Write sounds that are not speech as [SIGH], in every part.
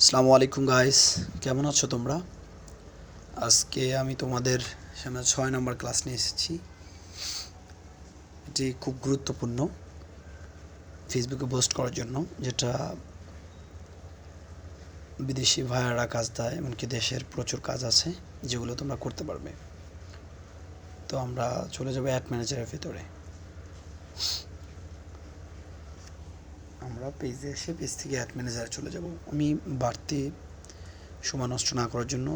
আসসালামু আলাইকুম গাইস কেমন আছো তোমরা? আজকে আমি তোমাদের সামনে ছয় নম্বর ক্লাস নিয়ে এসেছি। এটি খুব গুরুত্বপূর্ণ ফেসবুকে পোস্ট করার জন্য, যেটা বিদেশি ভাইয়ারা কাজ দেয়, এমনকি দেশের প্রচুর কাজ আছে, যেগুলো তোমরা করতে পারবে। তো আমরা চলে যাব অ্যাড ম্যানেজারের ভিতরে। আমরা পেজে এসে পেজ থেকে অ্যাড ম্যানেজারে চলে যাব। আমি বাড়তি সময় নষ্ট না করার জন্য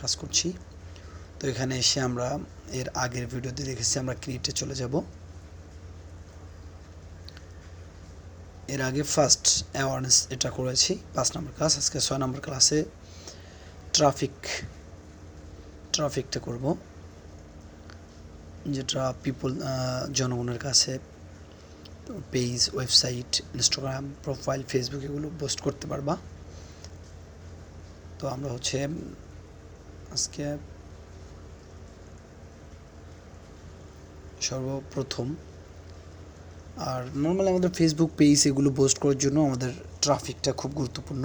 কাজ করছি। তো এখানে এসে আমরা এর আগের ভিডিওতে দেখেছি আমরা ক্রিয়েটে চলে যাব। এর আগে ফার্স্ট অ্যাওয়ারনেস এটা করেছি, পাঁচ নম্বর ক্লাস আজকে ছয় নম্বর ক্লাসে ট্রাফিক ট্রাফিকটা করব। যেটা পিপল জনগণের কাছে page website Instagram profile Facebook এগুলো পোস্ট করতে পারবা। তো আমরা হচ্ছে, আজকে সর্বপ্রথম, আর নর্মালি আমাদের ফেসবুক পেজ এগুলো পোস্ট করার জন্য আমাদের ট্রাফিকটা খুব গুরুত্বপূর্ণ।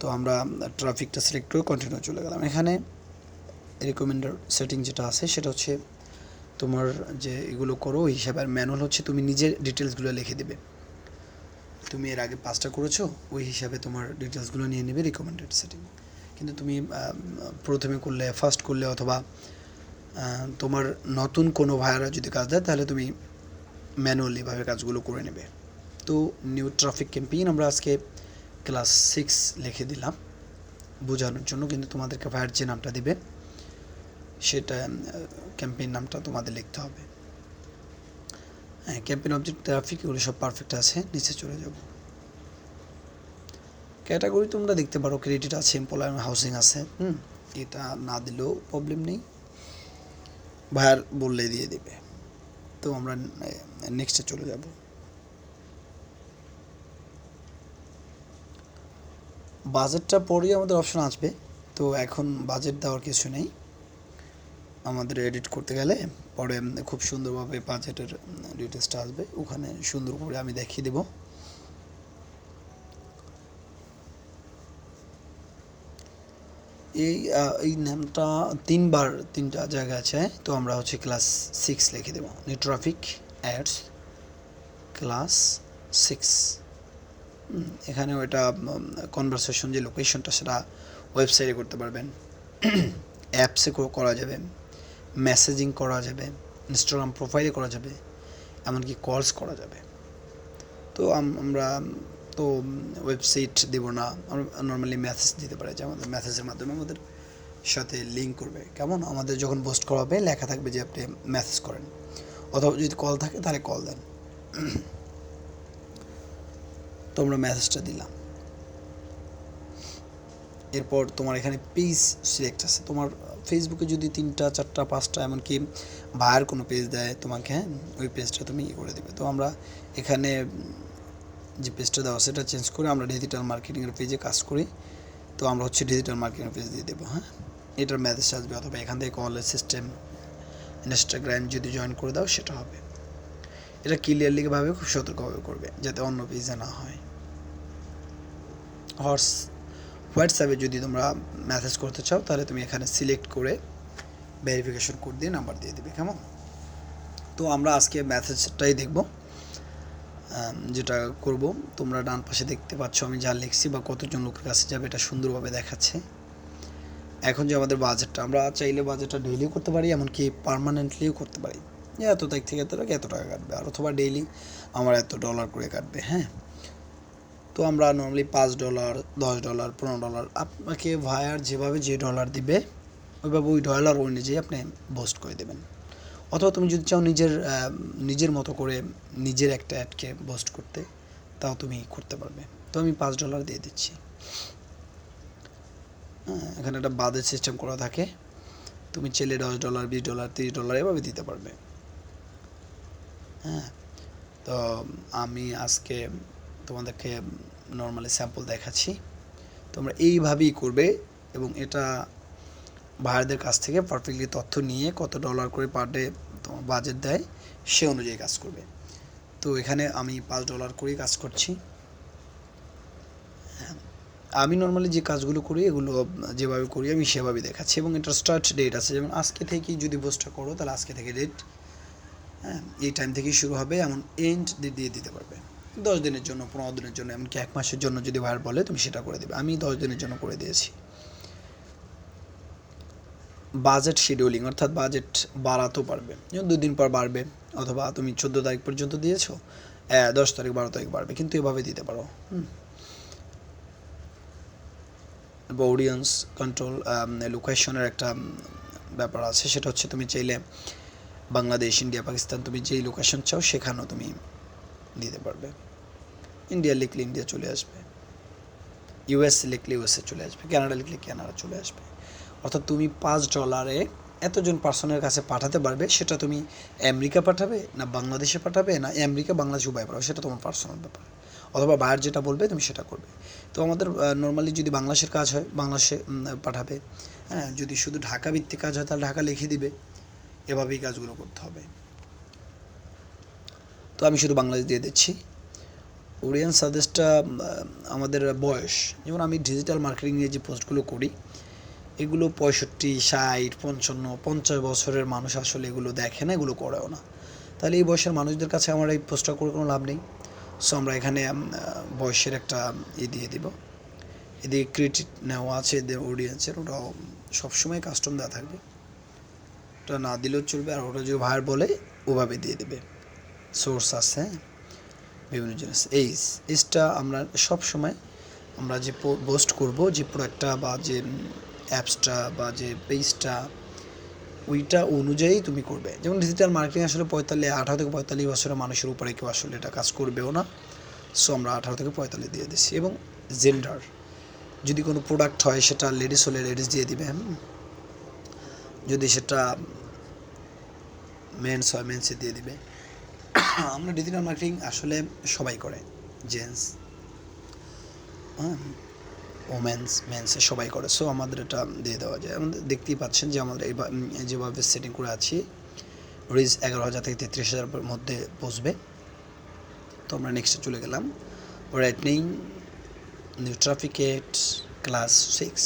তো আমরা ট্রাফিকটা সিলেক্ট করে কন্টিনিউ চলে গেলাম। এখানে রেকমেন্ডার সেটিং যেটা আছে, সেটা হচ্ছে তোমার যে এগুলো করো, ওই হিসাবে আর ম্যানুয়াল হচ্ছে, তুমি নিজের ডিটেলসগুলো লিখে দেবে। তুমি এর আগে পাঁচটা করেছ, ওই হিসাবে তোমার ডিটেলসগুলো নিয়ে নেবে রিকমেন্ডেড সেটিং কিন্তু তুমি প্রথমে করলে ফার্স্ট করলে অথবা তোমার নতুন কোনো ভাইয়ারা যদি কাজ দেয়, তাহলে তুমি ম্যানুয়ালিভাবে কাজগুলো করে নেবে। তো নিউ ট্রাফিক ক্যাম্পেইন আমরা আজকে ক্লাস সিক্স লিখে দিলাম, বোঝানোর জন্য। কিন্তু তোমাদেরকে ভাইয়ার যে নামটা দিবে সেটা ক্যাম্পেইন নামটা তোমাদের লিখতে হবে। হ্যাঁ ক্যাম্পেইন অবজেক্ট ট্রাফিক এগুলো সব পারফেক্ট আছে, নিচে চলে যাব। ক্যাটাগরি তোমরা দেখতে পারো ক্রেডিট আছে এমপ্লয়ার হাউসিং আছে, হুম? এটা না দিলেও প্রবলেম নেই। ভাইয়ার বললে দিয়ে দেবে। তো আমরা নেক্সটে চলে যাব। বাজেটটা পরেই আমাদের অপশন আসবে। তো এখন বাজেট দেওয়ার কিছু নেই। আমাদের এডিট করতে গেলে পরে খুব সুন্দরভাবে বাজেটের ডিটেলসটা আসবে। ওখানে সুন্দর করে আমি দেখিয়ে দেব। এই এই নামটা তিনবার তিনটা জায়গা আছে, তো আমরা হচ্ছে ক্লাস সিক্স লিখে দেবো। নিউট্রাফিক অ্যাডস ক্লাস সিক্স এখানে ওইটা কনভারসেশন যে লোকেশনটা সেটা ওয়েবসাইটে করতে পারবেন। [CLEARS THROAT] অ্যাপসে করা যাবে। মেসেজিং করা যাবে ইনস্টাগ্রাম প্রোফাইলে করা যাবে, এমনকি কলস করা যাবে। তো আমরা, তো ওয়েবসাইট দেব না নর্মালি মেসেজ দিতে পারি, যে আমাদের মেসেজের মাধ্যমে আমাদের সাথে লিঙ্ক করবে। কেমন? আমাদের যখন পোস্ট করা হবে লেখা থাকবে যে আপনি মেসেজ করেন। অথবা যদি কল থাকে, তাহলে কল দেন। তো আমরা মেসেজটা দিলাম। এরপর তোমার এখানে পেজ সিলেক্ট আছে। তোমার ফেসবুকে যদি তিনটা, চারটা, পাঁচটা এমনকি ভাইয়ের কোনো পেজ দেয় তোমাকে হ্যাঁ ওই পেজটা তুমি ইয়ে করে দেবে। তো আমরা এখানে যে পেজটা দেওয়া সেটা চেঞ্জ করে আমরা ডিজিটাল মার্কেটিংয়ের পেজে কাজ করি। তো আমরা হচ্ছে ডিজিটাল মার্কেটিং পেজ দিয়ে দেবো হ্যাঁ? এটার মেসেজ আসবে অথবা এখান থেকে কলের সিস্টেম ইনস্টাগ্রাম যদি জয়েন করে দাও, সেটা হবে। এটা ক্লিয়ারলিভাবে খুব সতর্কভাবে করবে, যাতে অন্য পেজে না হয়। হর্স হোয়াটসঅ্যাপে যদি তোমরা মেসেজ করতে চাও, তাহলে তুমি এখানে সিলেক্ট করে ভেরিফিকেশন কোড দিয়ে নাম্বার দিয়ে দেবে, কেমন? তো আমরা আজকে মেসেজটাই দেখব যেটা করব। তোমরা ডান পাশে দেখতে পাচ্ছ, আমি যা লিখছি বা কতজন লোকের কাছে যাবে, এটা সুন্দরভাবে দেখাচ্ছে। এখন যে আমাদের বাজেটটা আমরা চাইলে বাজেটটা ডেইলিও করতে পারি, এমনকি পারমানেন্টলিও করতে পারি। এত তারিখ থেকে এত টাকা এত টাকা কাটবে, আর অথবা ডেইলি আমার এত ডলার করে কাটবে হ্যাঁ? তো আমরা নর্মালি পাঁচ ডলার দশ ডলার পনেরো ডলার আপনাকে ভায়ার যেভাবে যে ডলার দিবে, ওইভাবে ওই ডলার অনুযায়ী আপনি বোস্ট করে দেবেন। অথবা তুমি যদি চাও নিজের নিজের মতো করে নিজের একটা অ্যাডকে বোস্ট করতে, তাও তুমি করতে পারবে। তো আমি পাঁচ ডলার দিয়ে দিচ্ছি। হ্যাঁ এখানে একটা বাদের সিস্টেম করা থাকে। তুমি চেলে দশ ডলার বিশ ডলার তিরিশ ডলার এভাবে দিতে পারবে। হ্যাঁ তো আমি আজকে তোমাদেরকে নর্মালি স্যাম্পল দেখাচ্ছি। তোমরা এইভাবেই করবে এবং এটা ভাইয়ারদের কাছ থেকে পারফেক্টলি তথ্য নিয়ে কত ডলার করে পার ডে তোমার বাজেট দেয়, সে অনুযায়ী কাজ করবে। তো এখানে আমি পাঁচ ডলার করেই কাজ করছি। আমি নর্মালি যে কাজগুলো করি, এগুলো যেভাবে করি আমি সেভাবে দেখাচ্ছি এবং এটা স্টার্ট ডেট আছে। যেমন আজকে থেকেই যদি পোস্টটা করো, তাহলে আজকে থেকে ডেট হ্যাঁ এই টাইম থেকেই শুরু হবে, এমন এন্ড দিয়ে দিতে পারবে। দশ দিনের জন্য, পনেরো দিনের জন্য, এমনকি এক মাসের জন্য যদি ভাইয়ার বলে, তুমি সেটা করে দেবে। আমি দশ দিনের জন্য করে দিয়েছি। বাজেট শিডিউলিং অর্থাৎ বাজেট বাড়াতেও পারবে। যেমন দুই দিন পর বাড়বে, অথবা তুমি চোদ্দ তারিখ পর্যন্ত দিয়েছ দশ তারিখ, বারো তারিখ বাড়বে, কিন্তু এভাবে দিতে পারো। হুম। অডিয়েন্স কন্ট্রোল লোকেশনের একটা ব্যাপার আছে। সেটা হচ্ছে তুমি চাইলে বাংলাদেশ, ইন্ডিয়া, পাকিস্তান, তুমি যেই লোকেশন চাও, সেখানেও তুমি দিতে পারবে। ইন্ডিয়া লিখলে ইন্ডিয়া চলে আসবে। ইউএস লিখলে ইউএসএ চলে আসবে। কানাডা লিখলে কানাডা চলে আসবে। অর্থাৎ তুমি পাঁচ ডলারে এতজন পার্সনের কাছে পাঠাতে পারবে, সেটা তুমি আমেরিকা পাঠাবে, না বাংলাদেশে পাঠাবে, না আমেরিকা বাংলাদেশ উপায় পাঠাবে, সেটা তোমার পার্সোনাল ব্যাপার। অথবা বাইরের যেটা বলবে, তুমি সেটা করবে। তো আমাদের নর্মালি যদি বাংলাদেশের কাজ হয়, বাংলাদেশে পাঠাবে হ্যাঁ যদি শুধু ঢাকা ভিত্তিক কাজ হয়, তাহলে ঢাকা লিখে দিবে। এভাবেই কাজগুলো করতে হবে। তো আমি শুধু বাংলাদেশ দিয়ে দিচ্ছি। ওরিয়ান সাজেস্টটা আমাদের বয়স। যেমন আমি ডিজিটাল মার্কেটিং নিয়ে যে পোস্টগুলো করি, এগুলো পঁয়ষট্টি, ষাট, পঞ্চান্ন, পঞ্চাশ বছরের মানুষ আসলে এগুলো দেখে না, এগুলো করেও না। তাহলে এই বয়সের মানুষদের কাছে আমার এই পোস্টটা করে কোনো লাভ নেই। সো আমরা এখানে বয়সের একটা ই দিয়ে দিব। এদিকে ক্রেডিট নেওয়া আছে, এদের অডিয়েন্সের ওটাও সবসময় কাস্টম দেওয়া থাকবে। ওটা না দিলেও চলবে, আর ওটা যদি ভাইয়ার বলে, ওভাবে দিয়ে দেবে। সোর্স আছে হ্যাঁ? বিভিন্ন জিনিস। এইস এইসটা আমরা সব সময় আমরা যে পোস্ট করব, যে প্রোডাক্টটা বা যে অ্যাপসটা বা যে পেজটা, ওইটা অনুযায়ী তুমি করবে। যেমন ডিজিটাল মার্কেটিং আসলে পঁয়তাল্লিশ, আঠারো থেকে পঁয়তাল্লিশ বছরের মানুষের উপরে কেউ আসলে এটা কাজ করবেও না। সো আমরা আঠারো থেকে পঁয়তাল্লিশ দিয়ে দিচ্ছি এবং জেন্ডার যদি কোনো প্রোডাক্ট হয়, সেটা লেডিস হলে লেডিস দিয়ে দিবে। যদি সেটা মেন্স হয় মেন্সে দিয়ে দিবে। আমরা ডিজিটাল মার্কেটিং আসলে সবাই করে জেন্টস ওমেন্স মেন্স সবাই করে। সো আমাদের এটা দিয়ে দেওয়া যায়। আমাদের দেখতেই পাচ্ছেন যে আমাদের যেভাবে সেটিং করে আছি রিজ এগারো হাজার থেকে তেত্রিশ হাজার মধ্যে পৌঁছবে তো আমরা নেক্সটে চলে গেলাম। রাইটনিং নিউ ট্রাফিকেট ক্লাস সিক্স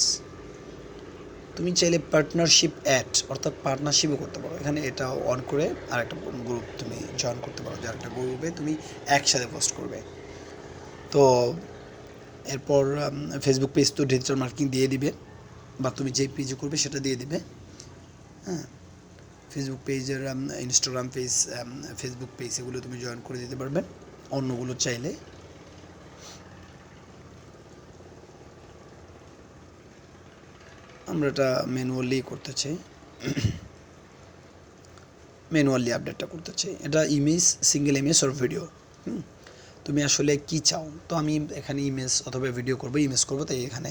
তুমি চাইলে পার্টনারশিপ অ্যাড অর্থাৎ পার্টনারশিপও করতে পারো। এখানে এটা অন করে আর একটা গ্রুপ তুমি জয়েন করতে পারো, যে একটা গ্রুপে তুমি একসাথে পোস্ট করবে। তো এরপর ফেসবুক পেজ তো ডিজিটাল মার্কেটিং দিয়ে দিবে, বা তুমি যে পেজে করবে সেটা দিয়ে দিবে। হ্যাঁ? ফেসবুক পেজের ইনস্টাগ্রাম পেজ ফেসবুক পেজ এগুলো তুমি জয়েন করে দিতে পারবে। অন্যগুলো চাইলে আমরা এটা ম্যানুয়ালি করতে চাই। ম্যানুয়ালি আপডেটটা করতে চাই। এটা image single image or video hmm. তুমি আসলে কি চাও? তো আমি এখানে ইমেজ অথবা ভিডিও করব ইমেজ করব, তাই এখানে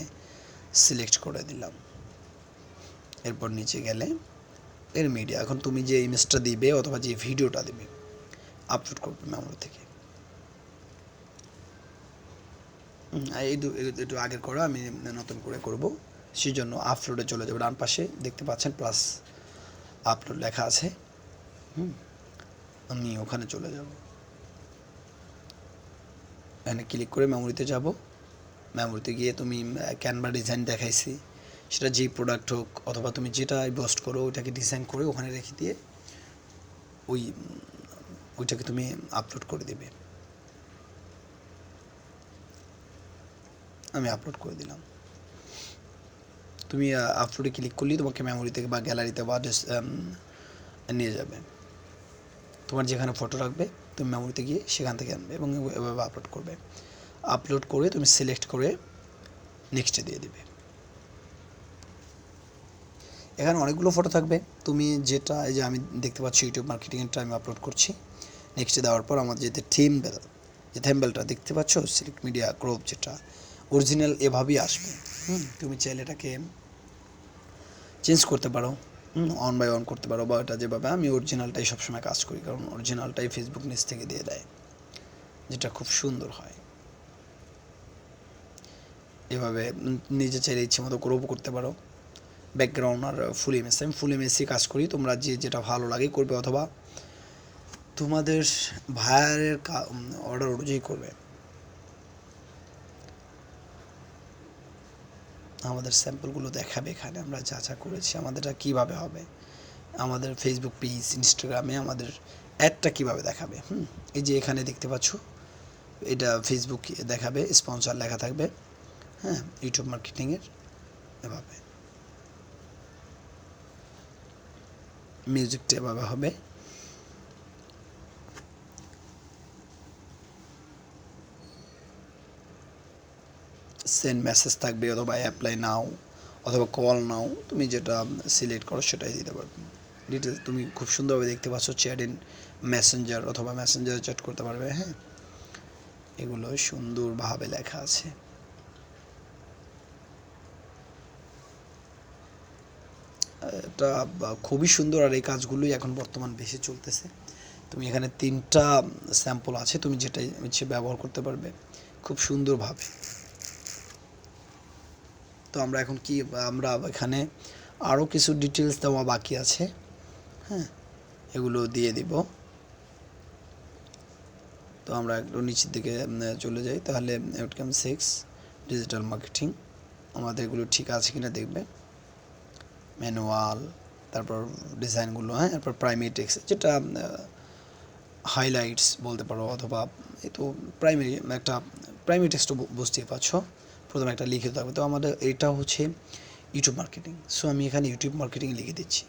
সিলেক্ট করে দিলাম। এরপর নিচে গেলে এর মিডিয়া এখন তুমি যে ইমেজটা দিবে অথবা যে ভিডিওটা দিবে আপলোড করবে মেমোরি থেকে। এই একটু আগের করা, আমি নতুন করে করব। সেই জন্য আপলোডে চলে যাবে ডান পাশে। দেখতে পাচ্ছেন প্লাস আপলোড লেখা আছে। হুম, আমি ওখানে চলে যাব। এখানে ক্লিক করে মেমোরিতে যাব। মেমোরিতে গিয়ে তুমি ক্যানভা ডিজাইন দেখাইছি। সেটা যেই প্রোডাক্ট হোক অথবা তুমি যেটা পোস্ট করো, ওইটাকে ডিজাইন করে ওখানে রেখে দিয়ে ওই, ওইটাকে তুমি আপলোড করে দেবে। আমি আপলোড করে দিলাম। তুমি আপলোডে ক্লিক করলেই তোমাকে মেমোরি থেকে বা গ্যালারিতে বা ডিস- নিয়ে যাবে। তোমার যেখানে ফটো রাখবে তুমি মেমোরিতে গিয়ে সেখান থেকে আনবে এবং এভাবে আপলোড করবে। আপলোড করে তুমি সিলেক্ট করে নেক্সটে দিয়ে দিবে। এখানে অনেকগুলো ফটো থাকবে। তুমি যেটা, এই যে আমি দেখতে পাচ্ছি ইউটিউব মার্কেটিংটা আমি আপলোড করছি। নেক্সটে দেওয়ার পর আমার যেতে থিমবেল যে থিমবেলটা দেখতে পাচ্ছ সিলেক্ট মিডিয়া গ্রুপ যেটা অরিজিনাল এভাবেই আসবে। হুম, তুমি চাইলে এটাকে চেঞ্জ করতে পারো অন বাই অন করতে পারো, বা এটা যেভাবে আমি অরিজিনালটাই সবসময় কাজ করি, কারণ অরিজিনালটাই ফেসবুক নিচ থেকে দিয়ে দেয়, যেটা খুব সুন্দর হয়। এভাবে নিজে চাইলে ইচ্ছে মতো গ্রোপ করতে পারো। ব্যাকগ্রাউন্ড আর ফুল ইমেজ আমি ফুল ইমেজই কাজ করি, তোমরা যে যেটা ভালো লাগে করবে, অথবা তোমাদের ভাইয়ারের অর্ডার অনুযায়ী করবে। আমাদের স্যাম্পলগুলো দেখাবে এখানে, আমরা যা যা করেছি, আমাদেরটা কীভাবে হবে, আমাদের ফেসবুক পেজ ইনস্টাগ্রামে আমাদের অ্যাডটা কীভাবে দেখাবে, হুম? এই যে এখানে দেখতে পাচ্ছ, এটা ফেসবুক দেখাবে স্পন্সর লেখা থাকবে হ্যাঁ ইউটিউব মার্কেটিংয়ের এভাবে। মিউজিকটা এভাবে হবে। সেন্ড মেসেজ থাকবে অথবা অ্যাপ্লাই নাও অথবা কল নাও, তুমি যেটা সিলেক্ট করো সেটাই দিতে পারবে। ডিটেলস তুমি খুব সুন্দরভাবে দেখতে পাচ্ছ চ্যাট ইন মেসেঞ্জার অথবা মেসেঞ্জারে চ্যাট করতে পারবে হ্যাঁ? এগুলো সুন্দরভাবে লেখা আছে। এটা খুবই সুন্দর আর এই কাজগুলোই এখন বর্তমান বেশি চলতেছে। তুমি এখানে তিনটা স্যাম্পল আছে, তুমি যেটা ইচ্ছে ব্যবহার করতে পারবে। খুব সুন্দরভাবে। তো আমরা এখন কি, আমরা এখানে আরও কিছু ডিটেলস দেওয়া বাকি আছে। হ্যাঁ এগুলো দিয়ে দিব। তো আমরা একটু নিচের দিকে চলে যাই। তাহলে আউটকাম সিক্স ডিজিটাল মার্কেটিং আমাদের এগুলো ঠিক আছে কিনা দেখবে। ম্যানুয়াল তারপর ডিজাইনগুলো হ্যাঁ তারপর প্রাইমারি টেক্সট যেটা হাইলাইটস বলতে পারো, অথবা এই তো প্রাইমারি একটা প্রাইমারি টেক্সটও বুঝতেই পারছ প্রথমে একটা লিখে থাকবে তো আমাদের এটা হচ্ছে ইউটিউব মার্কেটিং সো আমি এখানে ইউটিউব মার্কেটিং লিখে দিচ্ছি।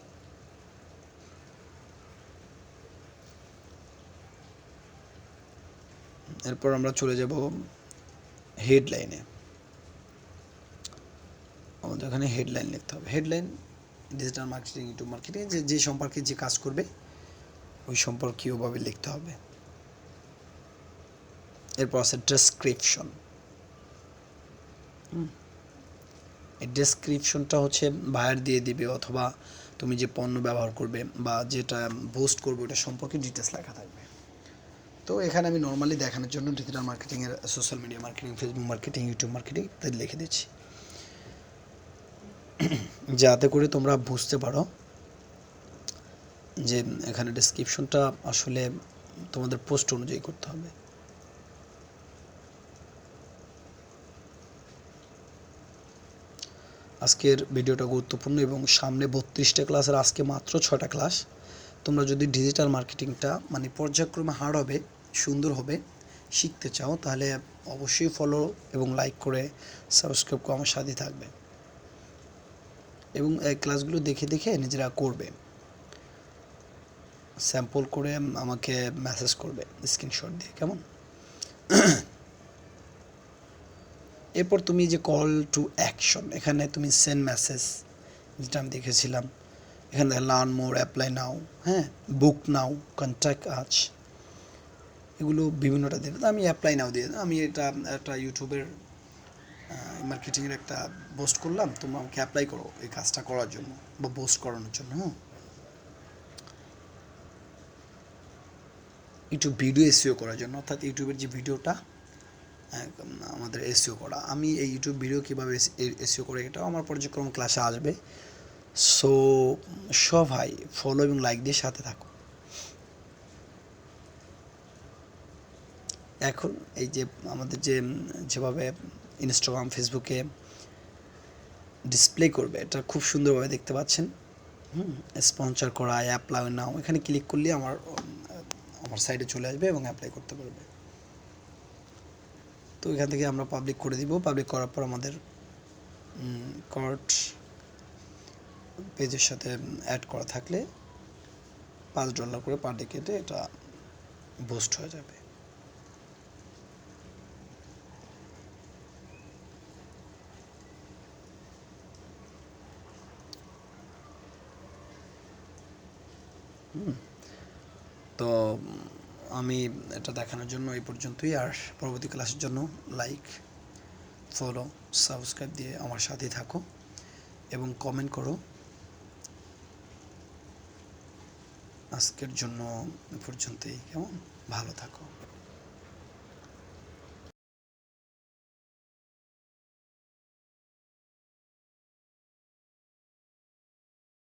এরপর আমরা চলে যাব হেডলাইনে আমাদের এখানে হেডলাইন লিখতে হবে। Headline digital marketing YouTube marketing যে যে সম্পর্কে যে কাজ করবে, ওই সম্পর্কীয়ভাবে লিখতে হবে। এরপর আছে ডেসক্রিপশন ডেসক্রিপশনটা হচ্ছে বায়ার দিয়ে দিবে অথবা তুমি যে পণ্য ব্যবহার করবে বা যেটা পোস্ট করবে ওটা সম্পর্কে ডিটেলস লেখা থাকবে। তো এখানে আমি নর্মালি দেখানোর জন্য ডিজিটাল মার্কেটিংয়ের social media marketing Facebook marketing YouTube marketing ইত্যাদি লিখে দিচ্ছি। যাতে করে তোমরা বুঝতে পারো যে এখানে ডেসক্রিপশনটা আসলে তোমাদের পোস্ট অনুযায়ী করতে হবে। আজকের ভিডিওটা গুরুত্বপূর্ণ এবং সামনে বত্রিশটা ক্লাসের আজকে মাত্র ছটা ক্লাস। তোমরা যদি ডিজিটাল মার্কেটিংটা মানে পর্যায়ক্রমে হার্ড হবে, সুন্দর হবে, শিখতে চাও, তাহলে অবশ্যই ফলো এবং লাইক করে সাবস্ক্রাইব করে আমার সাথে থাকবে। এবং এই ক্লাসগুলো দেখে দেখে নিজেরা করবে। স্যাম্পল করে আমাকে মেসেজ করবে স্ক্রিনশট দিয়ে, কেমন? এরপর তুমি যে কল টু অ্যাকশন এখানে তুমি সেন্ড মেসেজ যেটা আমি দেখেছিলাম। এখানে লার্ন মোর অ্যাপ্লাই নাও হ্যাঁ? বুক নাও কন্ট্যাক্ট আজ এগুলো বিভিন্নটা দিয়ে আমি অ্যাপ্লাই নাও দিয়ে আমি এটা, একটা ইউটিউবের মার্কেটিংয়ের একটা পোস্ট করলাম। তোমরা আমাকে অ্যাপ্লাই করো এই কাজটা করার জন্য বা পোস্ট করানোর জন্য হ্যাঁ? ইউটিউব ভিডিও এসিও করার জন্য, অর্থাৎ ইউটিউবের যে ভিডিওটা আমাদের এসিও করা। আমি এই ইউটিউব ভিডিও কীভাবে এসিও করে, এটাও আমার পর্যায়ক্রম ক্লাসে আসবে। সো সবাই ফলো এবং লাইক দিয়ে সাথে থাকো। এখন এই যে আমাদের যে, যেভাবে ইনস্টাগ্রাম ফেসবুকে ডিসপ্লে করবে, এটা খুব সুন্দরভাবে দেখতে পাচ্ছেন। হুম স্পন্সর করা অ্যাপ্লাই নাও এখানে ক্লিক করলে আমার আমার সাইডে চলে আসবে এবং অ্যাপ্লাই করতে পারবে। তো এখান থেকে আমরা পাবলিক করে দিব পাবলিক করার পর আমাদের কর্ট পেজের সাথে অ্যাড করা থাকলে পাঁচ ডলার করে পার ডে কেটে এটা বুস্ট হয়ে যাবে। তো আমি এটা দেখানোর জন্য এই পর্যন্তই, আর পরবর্তী ক্লাসের জন্য লাইক ফলো সাবস্ক্রাইব দিয়ে আমার সাথে থাকো এবং কমেন্ট করো। আজকের জন্য পর্যন্তই, কেমন? ভালো থাকো।